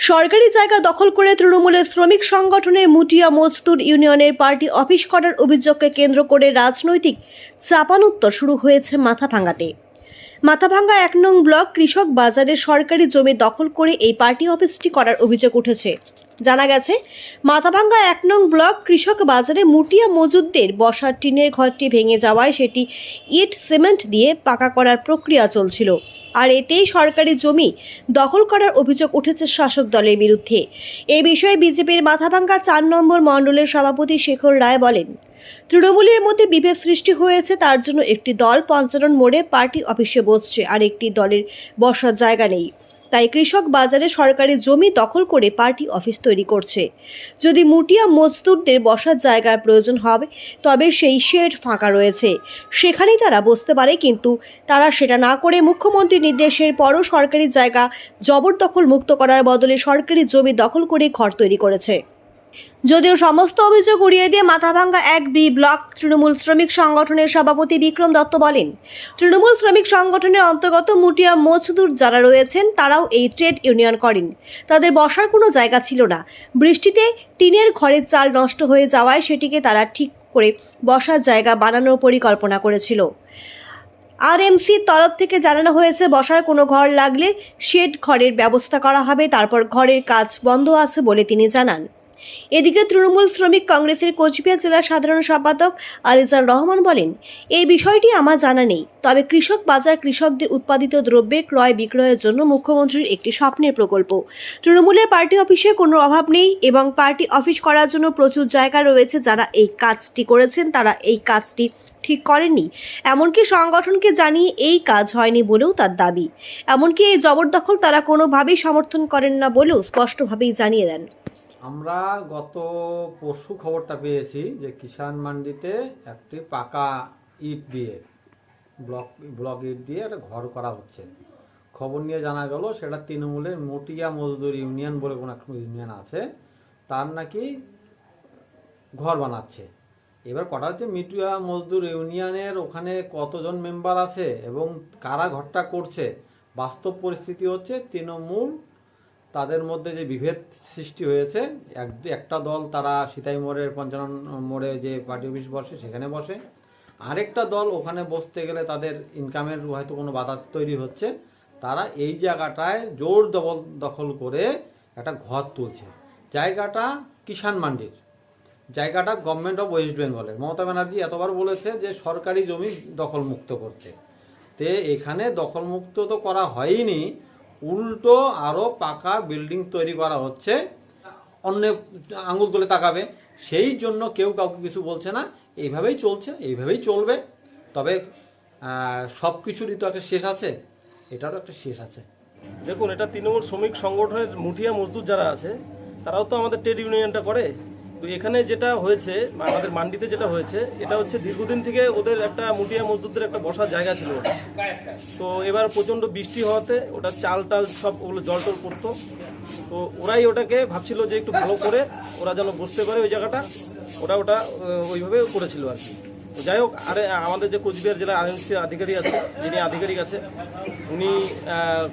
সরকারি জায়গা দখল করে তৃণমূলের শ্রমিক সংগঠনের মুটিয়া মজদুর ইউনিয়নের পার্টি অফিস করার অভিযোগকে কেন্দ্র করে রাজনৈতিক চাপানুত্তর শুরু হয়েছে মাথাভাঙ্গাতে মাথাভাঙ্গা এক নং ব্লক কৃষক বাজারে সরকারি জমি দখল করে এই পার্টি অফিসটি করার অভিযোগ উঠেছে। জানা গেছে, মাথাভাঙ্গা এক নং ব্লক কৃষক বাজারে মুটিয়া মজুদদের বসার টিনের ঘরটি ভেঙে যাওয়ায় সেটি ইট সিমেন্ট দিয়ে পাকা করার প্রক্রিয়া চলছিল। আর এতেই সরকারি জমি দখল করার অভিযোগ উঠেছে শাসক দলের বিরুদ্ধে। এ বিষয়ে বিজেপির মাথাভাঙ্গা চার নম্বর মণ্ডলের সভাপতি শেখর রায় বলেন তৃণমূলের মধ্যে বিভেদ সৃষ্টি হয়েছে, তার জন্য একটি দল পঞ্চানন মোড়ে পার্টি অফিসে বসছে, আর একটি দলের বসার জায়গা নেই। তাই কৃষক বাজারে সরকারি জমি দখল করে পার্টি অফিস তৈরি করছে। যদি মুটিয়া মজদুরদের বসার জায়গার প্রয়োজন হবে, তবে সেই শেড ফাঁকা রয়েছে। সেখানেই তারা বসতে পারে, কিন্তু তারা সেটা না করে মুখ্যমন্ত্রীর নির্দেশের পরও সরকারি জায়গা জবরদখল মুক্ত করার বদলে সরকারি জমি দখল করে ঘর তৈরি করেছে। যদিও সমস্ত অভিযোগ উড়িয়ে দিয়ে মাথাভাঙ্গা এক বি ব্লক তৃণমূল শ্রমিক সংগঠনের সভাপতি বিক্রম দত্ত বলেন, তৃণমূল শ্রমিক সংগঠনের অন্তর্গত মুটিয়া মজদুর যারা রয়েছেন, তারাও এই ট্রেড ইউনিয়ন করেন। তাদের বসার কোনো জায়গা ছিল না। বৃষ্টিতে টিনের ঘরের চাল নষ্ট হয়ে যাওয়ায় সেটিকে তারা ঠিক করে বসার জায়গা বানানোর পরিকল্পনা করেছিল। আরএমসির তরফ থেকে জানানো হয়েছে, বসার কোনো ঘর লাগলে শেড ঘরের ব্যবস্থা করা হবে, তারপর ঘরের কাজ বন্ধ আছে বলে তিনি জানান। এদিকে তৃণমূল শ্রমিক কংগ্রেসের কোচবিহার জেলার সাধারণ সম্পাদক আলিজার রহমান বলেন, এই বিষয়টি আমার জানা নেই। তবে কৃষক বাজার কৃষকদের উৎপাদিত দ্রব্যের ক্রয় বিক্রয়ের জন্য মুখ্যমন্ত্রীর একটি স্বপ্নের প্রকল্প। তৃণমূলের পার্টি অফিসে কোনো অভাব নেই এবং পার্টি অফিস করার জন্য প্রচুর জায়গা রয়েছে যারা এই কাজটি করেছেন, তারা এই কাজটি ঠিক করেননি। এমনকি সংগঠনকে জানিয়ে এই কাজ হয়নি বলেও তার দাবি। এমনকি এই জবরদখল তারা কোনোভাবেই সমর্থন করেন না বলেও স্পষ্টভাবেই জানিয়ে দেন। আমরা গত পরশু খবরটা পেয়েছি যে কিষাণ মান্ডিতে একটি পাকা ইট দিয়ে, ব্লক ব্লক ইট দিয়ে একটা ঘর করা হচ্ছে। খবর নিয়ে জানা গেল সেটা তৃণমূলের মটিয়া মজদুর ইউনিয়ন বলে কোনো একটা ইউনিয়ন আছে। তার নাকি ঘর বানাচ্ছে। এবার কটা হচ্ছে মিটুয়া মজদুর ইউনিয়নের ওখানে কতজন মেম্বার আছে এবং কারা ঘরটা করছে? বাস্তব পরিস্থিতি হচ্ছে তৃণমূল তাদের মধ্যে যে বিভেদ সৃষ্টি হয়েছে, এক একটা দল তারা সীতাই মোড়ের পঞ্চানন মোড়ে যে পার্টি অফিস বসে, সেখানে বসে। আরেকটা দল ওখানে বসতে গেলে তাদের ইনকামের হয়তো কোনো বাধা তৈরি হচ্ছে। তারা এই জায়গাটায় জোর দবল দখল করে একটা ঘর তুলছে। জায়গাটা কিষাণ মান্ডির। জায়গাটা গভর্নমেন্ট অফ ওয়েস্ট বেঙ্গলের মমতা ব্যানার্জি এতবার বলেছে যে সরকারি জমি দখল মুক্ত করতে। তে এখানে দখলমুক্ত তো করা হয়নি উল্টো আরও পাকা বিল্ডিং তৈরি করা হচ্ছে। অন্য আঙুল তুলে তাকাবে। সেই জন্য কেউ কাউকে কিছু বলছে না। এইভাবেই চলছে, এইভাবেই চলবে। তবে সব কিছুরই তো একটা শেষ আছে। এটারও একটা শেষ আছে। দেখুন, এটা তৃণমূল শ্রমিক সংগঠনের মুঠিয়া মজদুর যারা আছে, তারাও তো আমাদের ট্রেড ইউনিয়নটা করে। তো এখানে যেটা হয়েছে আমাদের মান্ডিতে যেটা হয়েছে, এটা হচ্ছে দীর্ঘদিন থেকে ওদের একটা মুটিয়া মজদুরদের একটা বসার জায়গা ছিল ওটা। তো এবার প্রচণ্ড বৃষ্টি হওয়াতে ওটা চাল টাল সব ওগুলো জল টল পড়তো। তো ওরাই ওটাকে ভাবছিল যে একটু ভালো করে ওরা যেন বসতে পারে ওই জায়গাটা। ওরা ওটা ওইভাবে করেছিল আর কি। যাই হোক, আরে আমাদের যে কোচবিহার জেলার আরএমসি আধিকারিক আছে, যিনি আধিকারিক আছে, উনি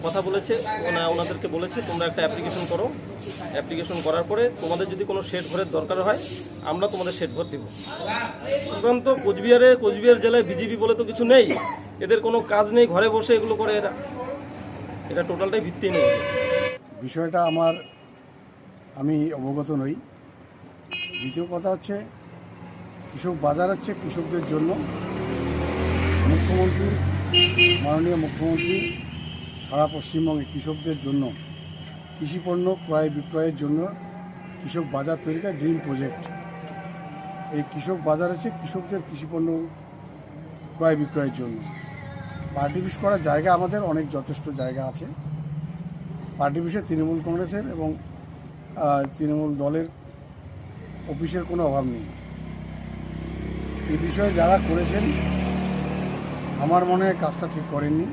কথা বলেছে, ওনা- ওনাদেরকে বলেছে, তোমরা একটা অ্যাপ্লিকেশন করো। অ্যাপ্লিকেশন করার পরে তোমাদের যদি কোনো শেড ঘরের দরকার হয়, আমরা তোমাদের শেড ঘর দিব। সুতরাং তো কোচবিহারে, কোচবিহার জেলায় বিজেপি বলে তো কিছু নেই, এদের কোনো কাজ নেই, ঘরে বসে এগুলো করে এরা। এটা টোটালটাই ভিত্তি নেই বিষয়টা আমার, আমি অবগত নই। দ্বিতীয় কথা হচ্ছে কৃষক বাজার হচ্ছে কৃষকদের জন্য। মুখ্যমন্ত্রী, মাননীয় মুখ্যমন্ত্রী, সারা পশ্চিমবঙ্গে কৃষকদের জন্য কৃষিপণ্য ক্রয় বিক্রয়ের জন্য কৃষক বাজার তৈরিটা ড্রিম প্রজেক্ট। এই কৃষক বাজার হচ্ছে কৃষকদের কৃষিপণ্য ক্রয় বিক্রয়ের জন্য। পার্টি অফিস করার জায়গা আমাদের অনেক যথেষ্ট জায়গা আছে। পার্টি অফিসে তৃণমূল কংগ্রেসের এবং তৃণমূল দলের অফিসের কোনো অভাব নেই। এই বিষয়ে যারা করেছেন আমার মনে হয় কাজটা ঠিক করেননি।